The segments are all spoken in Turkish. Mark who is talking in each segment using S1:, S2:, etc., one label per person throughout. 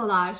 S1: Merhabalar.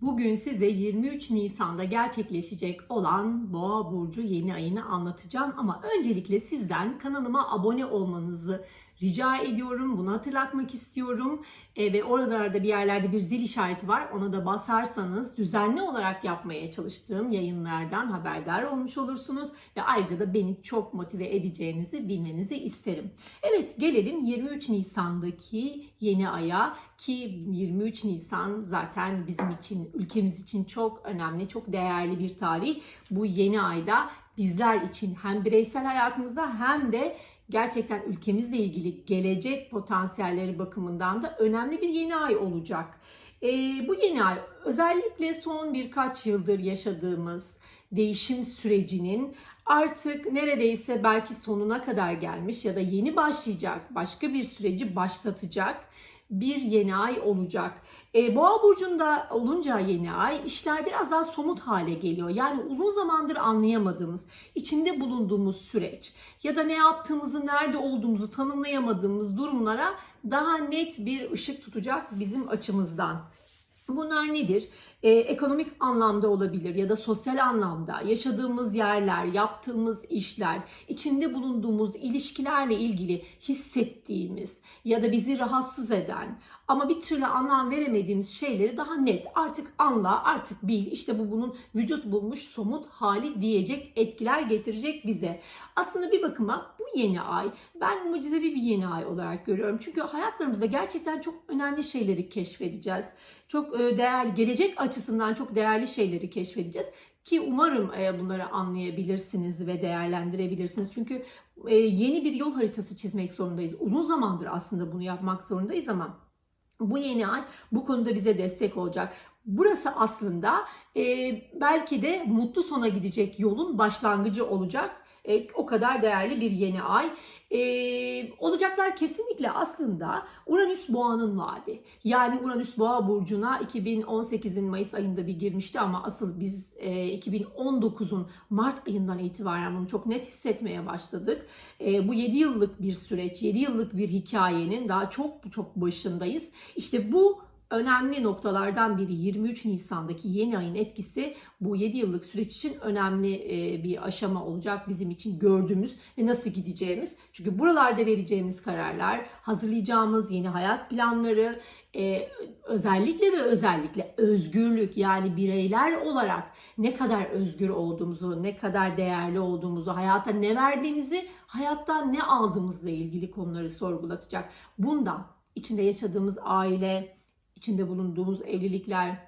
S1: Bugün size 23 Nisan'da gerçekleşecek olan Boğa burcu yeni ayını anlatacağım ama öncelikle sizden kanalıma abone olmanızı rica ediyorum. Bunu hatırlatmak istiyorum. E, ve oralarda bir yerlerde bir zil işareti var. Ona da basarsanız düzenli olarak yapmaya çalıştığım yayınlardan haberdar olmuş olursunuz ve ayrıca da beni çok motive edeceğinizi bilmenizi isterim. Evet gelelim 23 Nisan'daki yeni aya ki 23 Nisan zaten bizim için, ülkemiz için çok önemli, çok değerli bir tarih. Bu yeni ayda bizler için hem bireysel hayatımızda hem de gerçekten ülkemizle ilgili gelecek potansiyelleri bakımından da önemli bir yeni ay olacak. Ee, bu yeni ay özellikle son birkaç yıldır yaşadığımız değişim sürecinin artık neredeyse belki sonuna kadar gelmiş ya da yeni başlayacak başka bir süreci başlatacak bir yeni ay olacak. E, Boğa burcunda olunca yeni ay işler biraz daha somut hale geliyor. Yani uzun zamandır anlayamadığımız, içinde bulunduğumuz süreç ya da ne yaptığımızı, nerede olduğumuzu tanımlayamadığımız durumlara daha net bir ışık tutacak bizim açımızdan. Bunlar nedir? Ee, ekonomik anlamda olabilir ya da sosyal anlamda yaşadığımız yerler, yaptığımız işler, içinde bulunduğumuz ilişkilerle ilgili hissettiğimiz ya da bizi rahatsız eden ama bir türlü anlam veremediğimiz şeyleri daha net artık anla, artık bil. İşte bu bunun vücut bulmuş somut hali diyecek etkiler getirecek bize. Aslında bir bakıma bu yeni ay ben mucizevi bir yeni ay olarak görüyorum. Çünkü hayatlarımızda gerçekten çok önemli şeyleri keşfedeceğiz. Çok e, değerli, gelecek açısından çok değerli şeyleri keşfedeceğiz. Ki umarım e, bunları anlayabilirsiniz ve değerlendirebilirsiniz. Çünkü e, yeni bir yol haritası çizmek zorundayız. Uzun zamandır aslında bunu yapmak zorundayız ama bu yeni ay bu konuda bize destek olacak. Burası aslında e, belki de mutlu sona gidecek yolun başlangıcı olacak. E, o kadar değerli bir yeni ay. E, olacaklar kesinlikle aslında Uranüs Boğa'nın vaadi. Yani Uranüs Boğa burcuna 2018'in Mayıs ayında bir girmişti ama asıl biz e, 2019'un Mart ayından itibaren bunu çok net hissetmeye başladık. E, bu 7 yıllık bir süreç, 7 yıllık bir hikayenin daha çok çok başındayız. İşte bu önemli noktalardan biri 23 Nisan'daki yeni ayın etkisi bu 7 yıllık süreç için önemli e, bir aşama olacak bizim için gördüğümüz ve nasıl gideceğimiz. Çünkü buralarda vereceğimiz kararlar, hazırlayacağımız yeni hayat planları, e, özellikle ve özellikle özgürlük yani bireyler olarak ne kadar özgür olduğumuzu, ne kadar değerli olduğumuzu, hayata ne verdiğimizi, hayattan ne aldığımızla ilgili konuları sorgulatacak. Bundan içinde yaşadığımız aile, içinde bulunduğumuz evlilikler,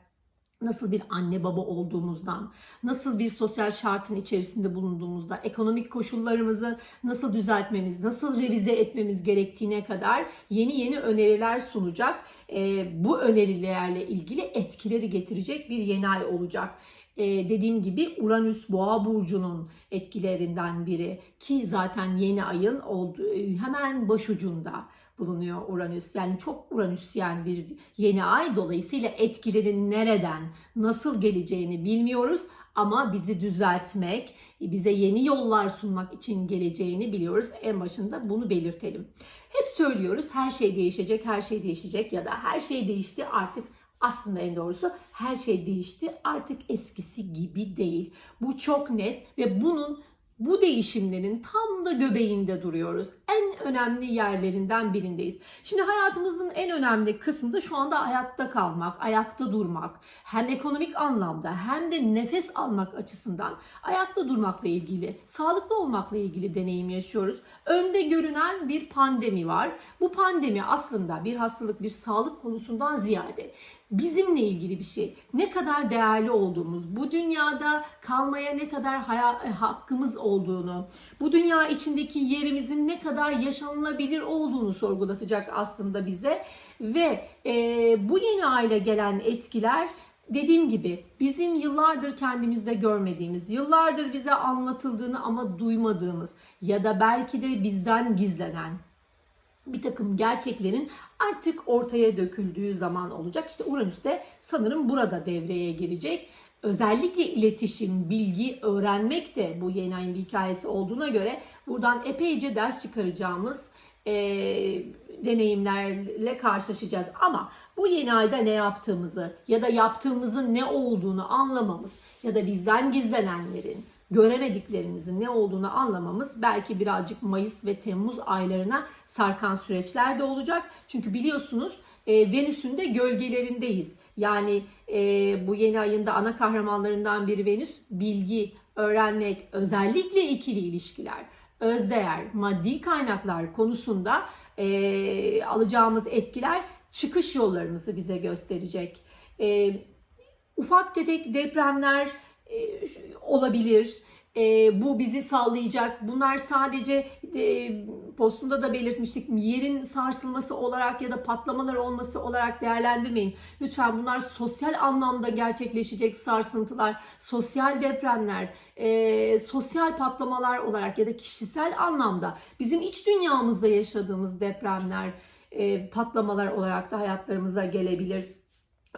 S1: nasıl bir anne baba olduğumuzdan, nasıl bir sosyal şartın içerisinde bulunduğumuzda, ekonomik koşullarımızı nasıl düzeltmemiz, nasıl revize etmemiz gerektiğine kadar yeni yeni öneriler sunacak. E, bu önerilerle ilgili etkileri getirecek bir yeni ay olacak. Ee, dediğim gibi Uranüs Boğa burcunun etkilerinden biri ki zaten yeni ayın olduğu, hemen başucunda bulunuyor Uranüs. Yani çok Uranüsyen bir yeni ay dolayısıyla etkilerin nereden, nasıl geleceğini bilmiyoruz ama bizi düzeltmek, bize yeni yollar sunmak için geleceğini biliyoruz. En başında bunu belirtelim. Hep söylüyoruz her şey değişecek, her şey değişecek ya da her şey değişti artık aslında en doğrusu her şey değişti. Artık eskisi gibi değil. Bu çok net ve bunun bu değişimlerin tam da göbeğinde duruyoruz. En önemli yerlerinden birindeyiz. Şimdi hayatımızın en önemli kısmı da şu anda hayatta kalmak, ayakta durmak. Hem ekonomik anlamda hem de nefes almak açısından ayakta durmakla ilgili, sağlıklı olmakla ilgili deneyim yaşıyoruz. Önde görünen bir pandemi var. Bu pandemi aslında bir hastalık, bir sağlık konusundan ziyade bizimle ilgili bir şey. Ne kadar değerli olduğumuz, bu dünyada kalmaya ne kadar haya, hakkımız olduğunu, bu dünya içindeki yerimizin ne kadar yaşanılabilir olduğunu sorgulatacak aslında bize. Ve e, bu yeni aile gelen etkiler dediğim gibi bizim yıllardır kendimizde görmediğimiz, yıllardır bize anlatıldığını ama duymadığımız ya da belki de bizden gizlenen bir takım gerçeklerin artık ortaya döküldüğü zaman olacak. İşte Uranüs de sanırım burada devreye girecek. Özellikle iletişim, bilgi, öğrenmek de bu yeni ayın bir hikayesi olduğuna göre buradan epeyce ders çıkaracağımız e, deneyimlerle karşılaşacağız. Ama bu yeni ayda ne yaptığımızı ya da yaptığımızın ne olduğunu anlamamız ya da bizden gizlenenlerin, göremediklerimizin ne olduğunu anlamamız belki birazcık Mayıs ve Temmuz aylarına sarkan süreçler de olacak. Çünkü biliyorsunuz e, Venüs'ün de gölgelerindeyiz. Yani e, bu yeni ayında ana kahramanlarından biri Venüs bilgi, öğrenmek, özellikle ikili ilişkiler, özdeğer, maddi kaynaklar konusunda e, alacağımız etkiler çıkış yollarımızı bize gösterecek. E, ufak tefek depremler olabilir. E, bu bizi sallayacak. Bunlar sadece e, postunda da belirtmiştik. Yerin sarsılması olarak ya da patlamalar olması olarak değerlendirmeyin. Lütfen bunlar sosyal anlamda gerçekleşecek sarsıntılar, sosyal depremler, e, sosyal patlamalar olarak ya da kişisel anlamda bizim iç dünyamızda yaşadığımız depremler, e, patlamalar olarak da hayatlarımıza gelebilir.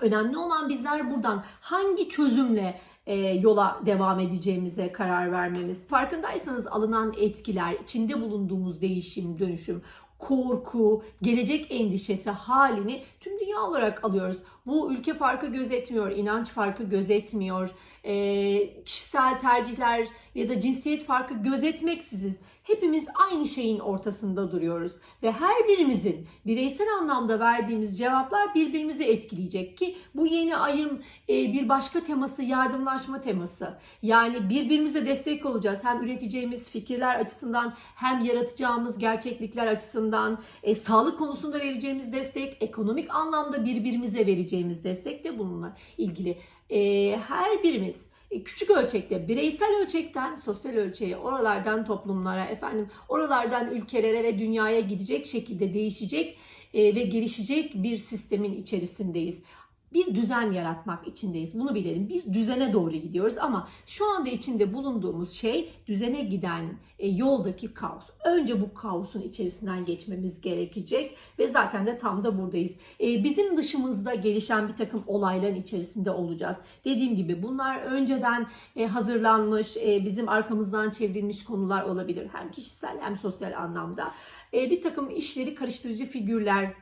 S1: Önemli olan bizler buradan hangi çözümle e, yola devam edeceğimize karar vermemiz. Farkındaysanız alınan etkiler, içinde bulunduğumuz değişim, dönüşüm, korku, gelecek endişesi halini tüm dünya olarak alıyoruz. Bu ülke farkı gözetmiyor, inanç farkı gözetmiyor, e, kişisel tercihler ya da cinsiyet farkı gözetmeksizin hepimiz aynı şeyin ortasında duruyoruz. Ve her birimizin bireysel anlamda verdiğimiz cevaplar birbirimizi etkileyecek ki bu yeni ayın e, bir başka teması yardımlaşma teması. Yani birbirimize destek olacağız. Hem üreteceğimiz fikirler açısından hem yaratacağımız gerçeklikler açısından e, sağlık konusunda vereceğimiz destek, ekonomik anlamda birbirimize vereceğimiz destek de bununla ilgili. E, her birimiz e, küçük ölçekte, bireysel ölçekten sosyal ölçeğe, oralardan toplumlara, efendim oralardan ülkelere ve dünyaya gidecek şekilde değişecek ve gelişecek bir sistemin içerisindeyiz bir düzen yaratmak içindeyiz. Bunu bilelim. Bir düzene doğru gidiyoruz ama şu anda içinde bulunduğumuz şey düzene giden e, yoldaki kaos. Önce bu kaosun içerisinden geçmemiz gerekecek ve zaten de tam da buradayız. E, bizim dışımızda gelişen bir takım olayların içerisinde olacağız. Dediğim gibi bunlar önceden e, hazırlanmış, bizim arkamızdan çevrilmiş konular olabilir. Hem kişisel hem sosyal anlamda. Bir takım işleri karıştırıcı figürler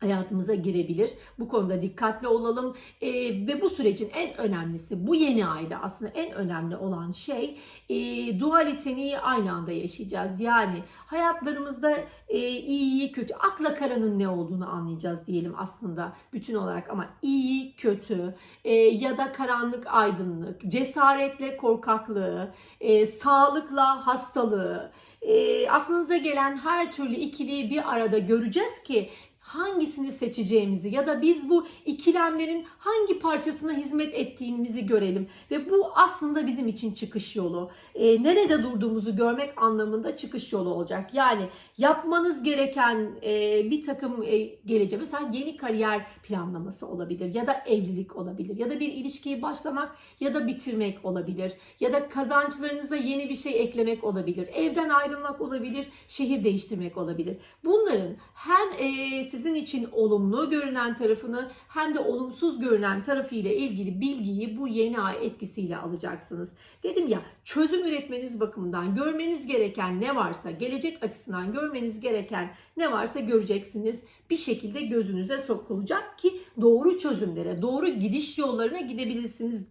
S1: hayatımıza girebilir. Bu konuda dikkatli olalım e, ve bu sürecin en önemlisi bu yeni ayda aslında en önemli olan şey e, dualiteni aynı anda yaşayacağız. Yani hayatlarımızda e, iyi kötü akla karanın ne olduğunu anlayacağız diyelim aslında bütün olarak ama iyi kötü e, ya da karanlık aydınlık cesaretle korkaklığı e, sağlıkla hastalığı e, aklınıza gelen her türlü ikiliyi bir arada göreceğiz ki hangisini seçeceğimizi ya da biz bu ikilemlerin hangi parçasına hizmet ettiğimizi görelim. Ve bu aslında bizim için çıkış yolu. E, nerede durduğumuzu görmek anlamında çıkış yolu olacak. Yani yapmanız gereken e, bir takım e, geleceğe mesela yeni kariyer planlaması olabilir ya da evlilik olabilir ya da bir ilişkiyi başlamak ya da bitirmek olabilir ya da kazançlarınıza yeni bir şey eklemek olabilir. Evden ayrılmak olabilir, şehir değiştirmek olabilir. Bunların hem e, siz sizin için olumlu görünen tarafını hem de olumsuz görünen tarafı ile ilgili bilgiyi bu yeni ay etkisiyle alacaksınız. Dedim ya çözüm üretmeniz bakımından görmeniz gereken ne varsa gelecek açısından görmeniz gereken ne varsa göreceksiniz. Bir şekilde gözünüze sokulacak ki doğru çözümlere, doğru gidiş yollarına gidebilirsiniz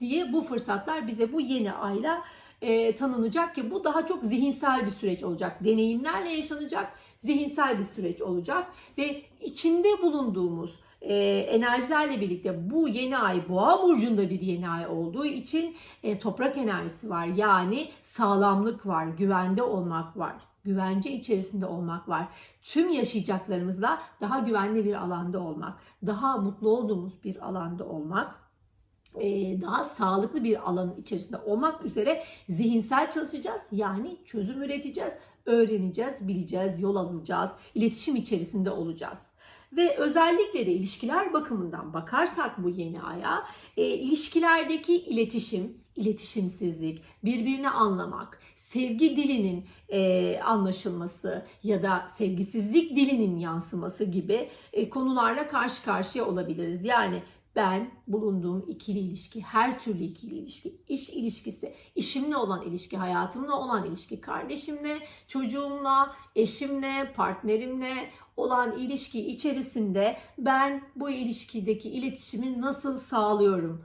S1: diye bu fırsatlar bize bu yeni ayla e, tanınacak ki bu daha çok zihinsel bir süreç olacak. Deneyimlerle yaşanacak zihinsel bir süreç olacak ve içinde bulunduğumuz e, enerjilerle birlikte bu yeni ay boğa burcunda bir yeni ay olduğu için e, toprak enerjisi var. Yani sağlamlık var, güvende olmak var güvence içerisinde olmak var. Tüm yaşayacaklarımızla daha güvenli bir alanda olmak, daha mutlu olduğumuz bir alanda olmak daha sağlıklı bir alanın içerisinde olmak üzere zihinsel çalışacağız. Yani çözüm üreteceğiz, öğreneceğiz, bileceğiz, yol alacağız, iletişim içerisinde olacağız. Ve özellikle de ilişkiler bakımından bakarsak bu yeni aya, e, ilişkilerdeki iletişim, iletişimsizlik, birbirini anlamak, sevgi dilinin e, anlaşılması ya da sevgisizlik dilinin yansıması gibi e, konularla karşı karşıya olabiliriz. Yani ben bulunduğum ikili ilişki, her türlü ikili ilişki, iş ilişkisi, işimle olan ilişki, hayatımla olan ilişki, kardeşimle, çocuğumla, eşimle, partnerimle olan ilişki içerisinde ben bu ilişkideki iletişimi nasıl sağlıyorum?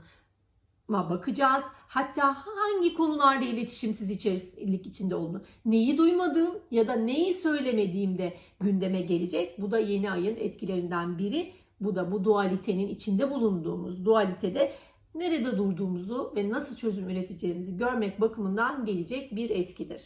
S1: ma bakacağız. Hatta hangi konularda iletişimsiz içerislik içinde olduğunu, neyi duymadığım ya da neyi söylemediğimde gündeme gelecek. Bu da yeni ayın etkilerinden biri. Bu da bu dualitenin içinde bulunduğumuz dualitede nerede durduğumuzu ve nasıl çözüm üreteceğimizi görmek bakımından gelecek bir etkidir.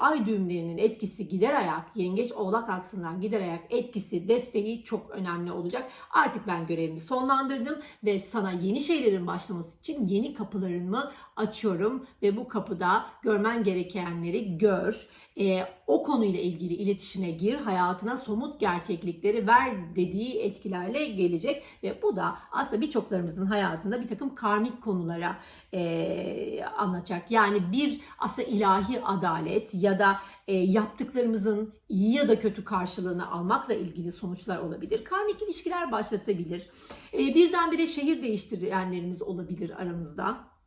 S1: Ay düğümlerinin etkisi gider ayak, yengeç oğlak aksından gider ayak etkisi, desteği çok önemli olacak. Artık ben görevimi sonlandırdım ve sana yeni şeylerin başlaması için yeni kapılarımı açıyorum ve bu kapıda görmen gerekenleri gör. Ee, o konuyla ilgili iletişime gir, hayatına somut gerçeklikleri ver dediği etkilerle gelecek ve bu da aslında birçoklarımızın hayatında bir takım karmik konulara e, anlatacak. Yani bir aslında ilahi adalet ya da e, yaptıklarımızın iyi ya da kötü karşılığını almakla ilgili sonuçlar olabilir. Karmik ilişkiler başlatabilir. E, birdenbire şehir değiştirenlerimiz olabilir aramızda.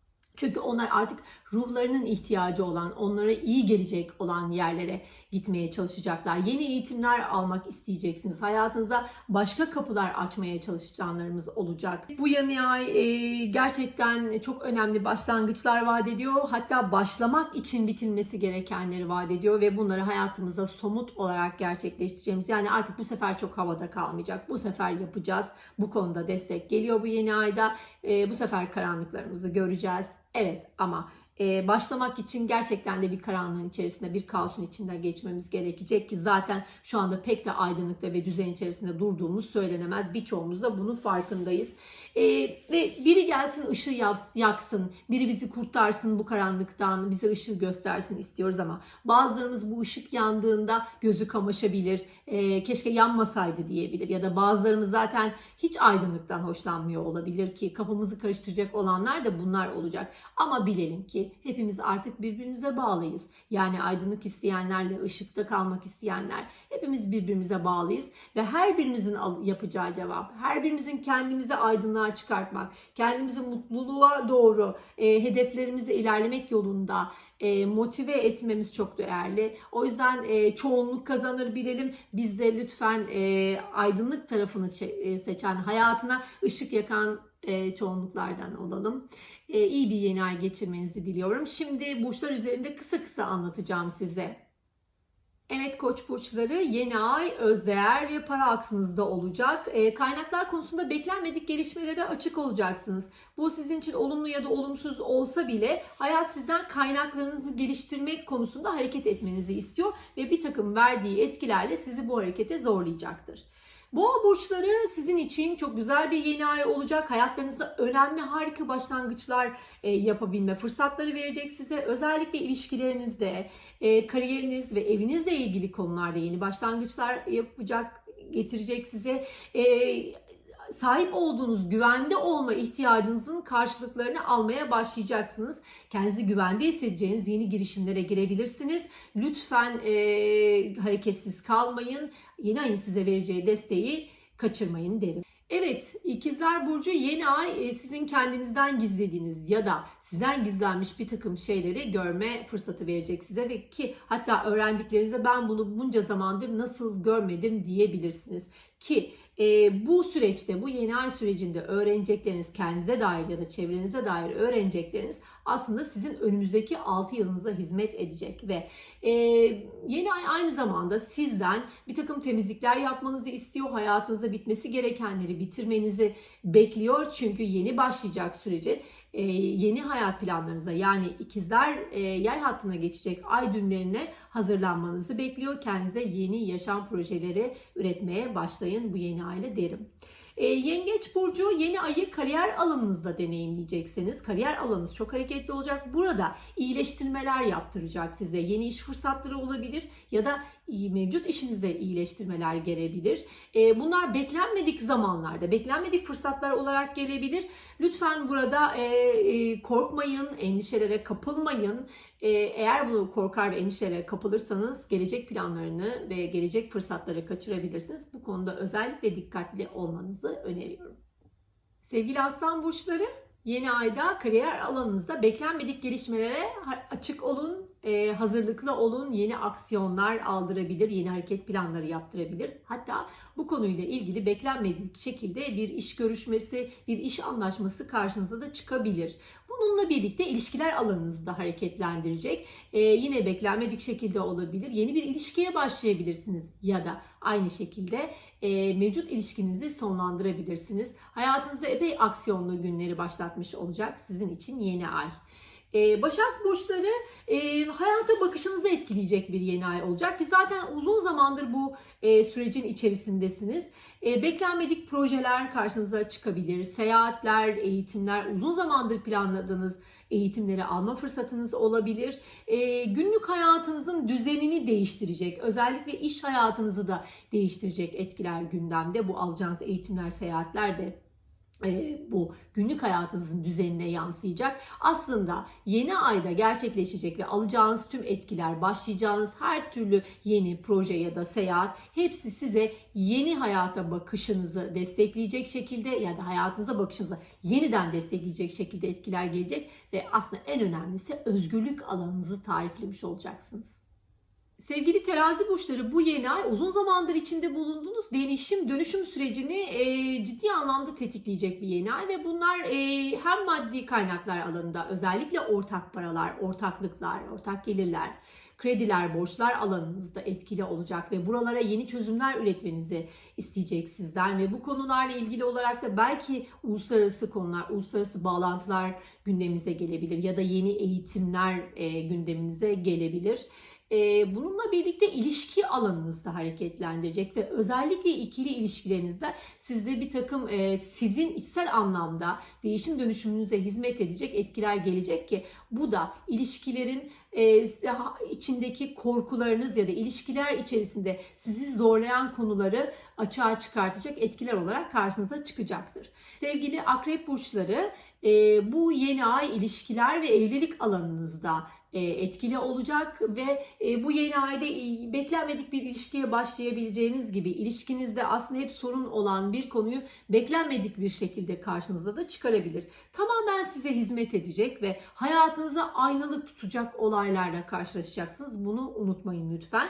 S1: Çünkü onlar artık ruhlarının ihtiyacı olan, onlara iyi gelecek olan yerlere gitmeye çalışacaklar. Yeni eğitimler almak isteyeceksiniz. Hayatınızda başka kapılar açmaya çalışacaklarımız olacak. Bu yeni ay e, gerçekten çok önemli başlangıçlar vaat ediyor. Hatta başlamak için bitilmesi gerekenleri vaat ediyor ve bunları hayatımızda somut olarak gerçekleştireceğimiz. Yani artık bu sefer çok havada kalmayacak. Bu sefer yapacağız. Bu konuda destek geliyor bu yeni ayda. E, bu sefer karanlıklarımızı göreceğiz. Evet ama e, başlamak için gerçekten de bir karanlığın içerisinde, bir kaosun içinde geçmemiz gerekecek ki zaten şu anda pek de aydınlıkta ve düzen içerisinde durduğumuz söylenemez. Birçoğumuz da bunun farkındayız. E, ve biri gelsin ışığı yaksın, biri bizi kurtarsın bu karanlıktan, bize ışığı göstersin istiyoruz ama bazılarımız bu ışık yandığında gözü kamaşabilir, e, keşke yanmasaydı diyebilir ya da bazılarımız zaten hiç aydınlıktan hoşlanmıyor olabilir ki kafamızı karıştıracak olanlar da bunlar olacak. Ama bilelim ki hepimiz artık birbirimize bağlıyız. Yani aydınlık isteyenlerle ışıkta kalmak isteyenler hepimiz birbirimize bağlıyız ve her birimizin yapacağı cevap, her birimizin kendimizi aydınlığa çıkartmak, kendimizi mutluluğa doğru e, hedeflerimizle ilerlemek yolunda e, motive etmemiz çok değerli. O yüzden e, çoğunluk kazanır bilelim. Biz de lütfen e, aydınlık tarafını e, seçen, hayatına ışık yakan e, çoğunluklardan olalım. E, iyi bir yeni ay geçirmenizi diliyorum. Şimdi burçlar üzerinde kısa kısa anlatacağım size. Evet koç burçları yeni ay özdeğer ve para aksınızda olacak. E, kaynaklar konusunda beklenmedik gelişmelere açık olacaksınız. Bu sizin için olumlu ya da olumsuz olsa bile hayat sizden kaynaklarınızı geliştirmek konusunda hareket etmenizi istiyor ve bir takım verdiği etkilerle sizi bu harekete zorlayacaktır. Boğa burçları sizin için çok güzel bir yeni ay olacak. Hayatlarınızda önemli harika başlangıçlar e, yapabilme fırsatları verecek size. Özellikle ilişkilerinizde, e, kariyeriniz ve evinizle ilgili konularda yeni başlangıçlar yapacak, getirecek size. E, sahip olduğunuz güvende olma ihtiyacınızın karşılıklarını almaya başlayacaksınız. Kendinizi güvende hissedeceğiniz yeni girişimlere girebilirsiniz. Lütfen e, hareketsiz kalmayın. Yeni ayın size vereceği desteği kaçırmayın derim. Evet, ikizler Burcu yeni ay e, sizin kendinizden gizlediğiniz ya da sizden gizlenmiş bir takım şeyleri görme fırsatı verecek size ve ki hatta öğrendiklerinizde ben bunu bunca zamandır nasıl görmedim diyebilirsiniz. Ki e, bu süreçte, bu yeni ay sürecinde öğrenecekleriniz, kendinize dair ya da çevrenize dair öğrenecekleriniz aslında sizin önümüzdeki 6 yılınıza hizmet edecek ve e, yeni ay aynı zamanda sizden bir takım temizlikler yapmanızı istiyor. Hayatınızda bitmesi gerekenleri bitirmenizi bekliyor. Çünkü yeni başlayacak süreci e, yeni hayat planlarınıza yani ikizler e, yay hattına geçecek ay düğümlerine hazırlanmanızı bekliyor. Kendinize yeni yaşam projeleri üretmeye başlayın bu yeni aile derim. E, Yengeç Burcu yeni ayı kariyer alanınızda deneyimleyeceksiniz. Kariyer alanınız çok hareketli olacak. Burada iyileştirmeler yaptıracak size. Yeni iş fırsatları olabilir ya da mevcut işinizde iyileştirmeler gelebilir. E, bunlar beklenmedik zamanlarda, beklenmedik fırsatlar olarak gelebilir. Lütfen burada e, e, korkmayın, endişelere kapılmayın. Eğer bu korkar ve endişelere kapılırsanız gelecek planlarını ve gelecek fırsatları kaçırabilirsiniz. Bu konuda özellikle dikkatli olmanızı öneriyorum. Sevgili aslan burçları, yeni ayda kariyer alanınızda beklenmedik gelişmelere açık olun, e, hazırlıklı olun, yeni aksiyonlar aldırabilir, yeni hareket planları yaptırabilir. Hatta bu konuyla ilgili beklenmedik şekilde bir iş görüşmesi, bir iş anlaşması karşınıza da çıkabilir. Bununla birlikte ilişkiler alanınızı da hareketlendirecek. E, yine beklenmedik şekilde olabilir. Yeni bir ilişkiye başlayabilirsiniz ya da aynı şekilde e, mevcut ilişkinizi sonlandırabilirsiniz. Hayatınızda epey aksiyonlu günleri başlatmış olacak sizin için yeni ay. E, Başak burçları e, hayata bakışınızı etkileyecek bir yeni ay olacak ki zaten uzun zamandır bu e, sürecin içerisindesiniz. E, beklenmedik projeler karşınıza çıkabilir. Seyahatler, eğitimler, uzun zamandır planladığınız eğitimleri alma fırsatınız olabilir. E, günlük hayatınızın düzenini değiştirecek, özellikle iş hayatınızı da değiştirecek etkiler gündemde. Bu alacağınız eğitimler, seyahatler de e, bu günlük hayatınızın düzenine yansıyacak. Aslında yeni ayda gerçekleşecek ve alacağınız tüm etkiler, başlayacağınız her türlü yeni proje ya da seyahat hepsi size yeni hayata bakışınızı destekleyecek şekilde ya da hayatınıza bakışınızı yeniden destekleyecek şekilde etkiler gelecek ve aslında en önemlisi özgürlük alanınızı tariflemiş olacaksınız. Sevgili terazi burçları bu yeni ay uzun zamandır içinde bulunduğunuz değişim dönüşüm sürecini e, ciddi anlamda tetikleyecek bir yeni ay ve bunlar e, hem maddi kaynaklar alanında özellikle ortak paralar, ortaklıklar, ortak gelirler, krediler, borçlar alanınızda etkili olacak ve buralara yeni çözümler üretmenizi isteyecek sizden ve bu konularla ilgili olarak da belki uluslararası konular, uluslararası bağlantılar gündemimize gelebilir ya da yeni eğitimler e, gündeminize gelebilir. Bununla birlikte ilişki alanınızda hareketlendirecek ve özellikle ikili ilişkilerinizde sizde bir takım sizin içsel anlamda değişim dönüşümünüze hizmet edecek etkiler gelecek ki bu da ilişkilerin içindeki korkularınız ya da ilişkiler içerisinde sizi zorlayan konuları açığa çıkartacak etkiler olarak karşınıza çıkacaktır. Sevgili akrep burçları bu yeni ay ilişkiler ve evlilik alanınızda etkili olacak ve e, bu yeni ayda e, beklenmedik bir ilişkiye başlayabileceğiniz gibi ilişkinizde aslında hep sorun olan bir konuyu beklenmedik bir şekilde karşınıza da çıkarabilir. Tamamen size hizmet edecek ve hayatınıza aynalık tutacak olaylarla karşılaşacaksınız. Bunu unutmayın lütfen.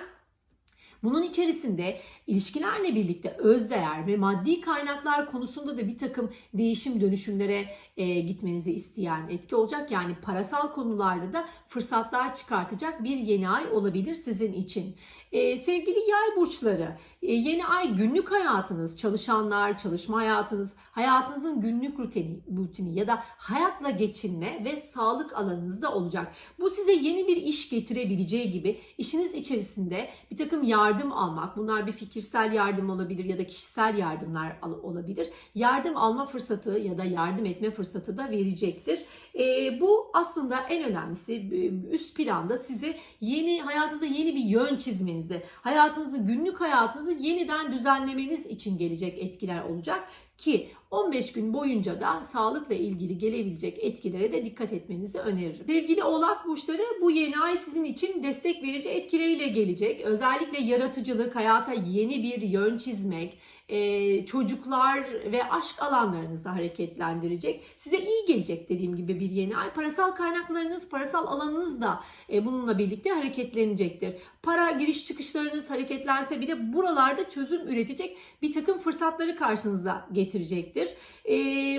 S1: Bunun içerisinde ilişkilerle birlikte özdeğer ve maddi kaynaklar konusunda da bir takım değişim dönüşümlere e, gitmenizi isteyen etki olacak. Yani parasal konularda da fırsatlar çıkartacak bir yeni ay olabilir sizin için. E, sevgili yay burçları, e, yeni ay günlük hayatınız, çalışanlar, çalışma hayatınız, hayatınızın günlük rutini, rutini ya da hayatla geçinme ve sağlık alanınızda olacak. Bu size yeni bir iş getirebileceği gibi işiniz içerisinde bir takım yardım almak, bunlar bir fikirsel yardım olabilir ya da kişisel yardımlar olabilir. Yardım alma fırsatı ya da yardım etme fırsatı da verecektir. E, bu aslında en önemlisi üst planda size yeni hayatınızda yeni bir yön çizmenizi, hayatınızı günlük hayatınızı yeniden düzenlemeniz için gelecek etkiler olacak ki 15 gün boyunca da sağlıkla ilgili gelebilecek etkilere de dikkat etmenizi öneririm. Sevgili Oğlak burçları bu yeni ay sizin için destek verici etkileriyle gelecek. Özellikle yaratıcılık, hayata yeni bir yön çizmek, e, çocuklar ve aşk alanlarınızda hareketlendirecek. Size iyi gelecek dediğim gibi bir yeni ay. Parasal kaynaklarınız, parasal alanınız da e, bununla birlikte hareketlenecektir. Para giriş çıkışlarınız hareketlense bile buralarda çözüm üretecek bir takım fırsatları karşınıza getirecektir. E,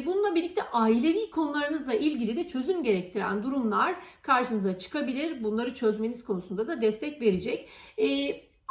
S1: bununla birlikte ailevi konularınızla ilgili de çözüm gerektiren durumlar karşınıza çıkabilir. Bunları çözmeniz konusunda da destek verecek.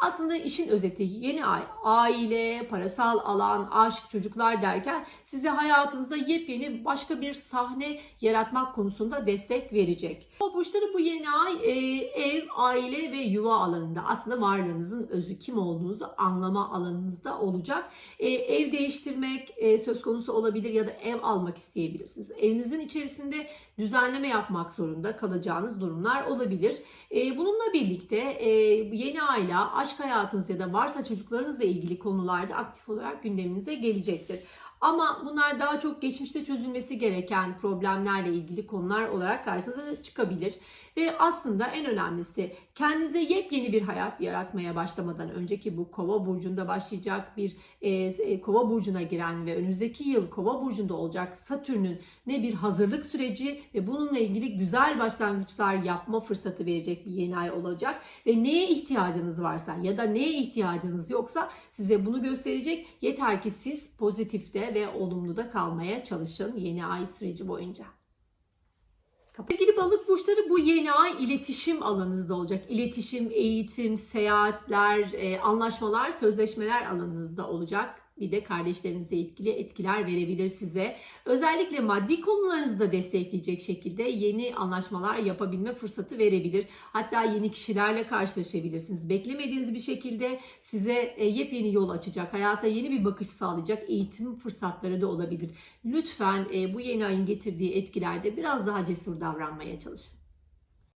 S1: Aslında işin özeti yeni ay aile, parasal alan, aşk, çocuklar derken size hayatınızda yepyeni başka bir sahne yaratmak konusunda destek verecek. O burçları bu yeni ay e, ev, aile ve yuva alanında aslında varlığınızın özü kim olduğunuzu anlama alanınızda olacak. E, ev değiştirmek e, söz konusu olabilir ya da ev almak isteyebilirsiniz. Evinizin içerisinde düzenleme yapmak zorunda kalacağınız durumlar olabilir. E, bununla birlikte e, yeni ayla aşk hayatınız ya da varsa çocuklarınızla ilgili konularda aktif olarak gündeminize gelecektir. Ama bunlar daha çok geçmişte çözülmesi gereken problemlerle ilgili konular olarak karşınıza çıkabilir. Ve aslında en önemlisi kendinize yepyeni bir hayat yaratmaya başlamadan önceki bu kova burcunda başlayacak bir e, kova burcuna giren ve önümüzdeki yıl kova burcunda olacak Satürn'ün ne bir hazırlık süreci ve bununla ilgili güzel başlangıçlar yapma fırsatı verecek bir yeni ay olacak ve neye ihtiyacınız varsa ya da neye ihtiyacınız yoksa size bunu gösterecek. Yeter ki siz pozitifte ve olumluda kalmaya çalışın yeni ay süreci boyunca. Sevgili balık burçları bu yeni ay iletişim alanınızda olacak. İletişim, eğitim, seyahatler, e, anlaşmalar, sözleşmeler alanınızda olacak. Bir de kardeşlerinizle ilgili etkiler verebilir size. Özellikle maddi konularınızı da destekleyecek şekilde yeni anlaşmalar yapabilme fırsatı verebilir. Hatta yeni kişilerle karşılaşabilirsiniz. Beklemediğiniz bir şekilde size e, yepyeni yol açacak, hayata yeni bir bakış sağlayacak eğitim fırsatları da olabilir. Lütfen e, bu yeni ayın getirdiği etkilerde biraz daha cesur davranmaya çalışın.